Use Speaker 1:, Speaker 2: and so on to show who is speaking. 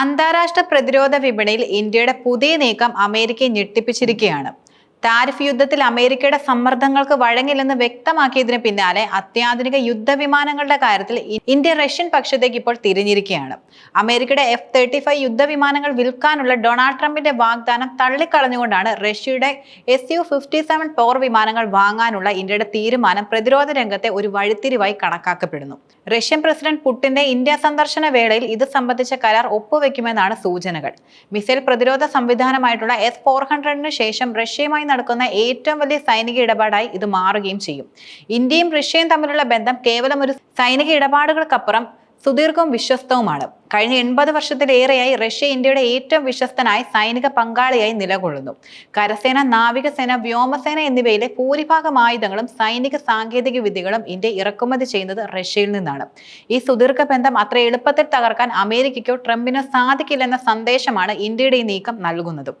Speaker 1: അന്താരാഷ്ട്ര പ്രതിരോധ വിപണിയിൽ ഇന്ത്യയുടെ പുതിയ നീക്കം അമേരിക്കയെ ഞെട്ടിപ്പിച്ചിരിക്കുകയാണ്. താരിഫ് യുദ്ധത്തിൽ അമേരിക്കയുടെ സമ്മർദ്ദങ്ങൾക്ക് വഴങ്ങില്ലെന്ന് വ്യക്തമാക്കിയതിന് പിന്നാലെ അത്യാധുനിക യുദ്ധവിമാനങ്ങളുടെ കാര്യത്തിൽ ഇന്ത്യ റഷ്യൻ പക്ഷത്തേക്ക് ഇപ്പോൾ തിരിഞ്ഞിരിക്കുകയാണ്. അമേരിക്കയുടെ എഫ് തേർട്ടി ഫൈവ് യുദ്ധവിമാനങ്ങൾ വിൽക്കാനുള്ള ഡൊണാൾഡ് ട്രംപിന്റെ വാഗ്ദാനം തള്ളിക്കളഞ്ഞുകൊണ്ടാണ് റഷ്യയുടെ എസ് യു ഫിഫ്റ്റി സെവൻ പോർ വിമാനങ്ങൾ വാങ്ങാനുള്ള ഇന്ത്യയുടെ തീരുമാനം പ്രതിരോധ രംഗത്തെ ഒരു വഴിത്തിരിവായി കണക്കാക്കപ്പെടുന്നു. റഷ്യൻ പ്രസിഡന്റ് പുടിന്റെ ഇന്ത്യ സന്ദർശന വേളയിൽ ഇത് സംബന്ധിച്ച കരാർ ഒപ്പുവെക്കുമെന്നാണ് സൂചനകൾ. മിസൈൽ പ്രതിരോധ സംവിധാനമായിട്ടുള്ള എസ് ഫോർ ഹൺഡ്രഡിന് ശേഷം റഷ്യയുമായി നടക്കുന്ന ഏറ്റവും വലിയ സൈനിക ഇടപാടായി ഇത് മാറുകയും ചെയ്യും. ഇന്ത്യയും റഷ്യയും തമ്മിലുള്ള ബന്ധം കേവലം ഒരു സൈനിക ഇടപാടുകൾക്കപ്പുറം സുദീർഘവും വിശ്വസ്തവുമാണ്. കഴിഞ്ഞ എൺപത് വർഷത്തിലേറെയായി റഷ്യ ഇന്ത്യയുടെ ഏറ്റവും വിശ്വസ്തനായ സൈനിക പങ്കാളിയായി നിലകൊള്ളുന്നു. കരസേന നാവികസേന വ്യോമസേന എന്നിവയിലെ ഭൂരിഭാഗം ആയുധങ്ങളും സൈനിക സാങ്കേതിക വിദ്യകളും ഇന്ത്യ ഇറക്കുമതി ചെയ്യുന്നത് റഷ്യയിൽ നിന്നാണ്. ഈ സുദീർഘ ബന്ധം അത്ര എളുപ്പത്തിൽ തകർക്കാൻ അമേരിക്കയ്ക്കോ ട്രംപിനോ സാധിക്കില്ലെന്ന സന്ദേശമാണ് ഇന്ത്യയുടെ ഈ നീക്കം നൽകുന്നത്.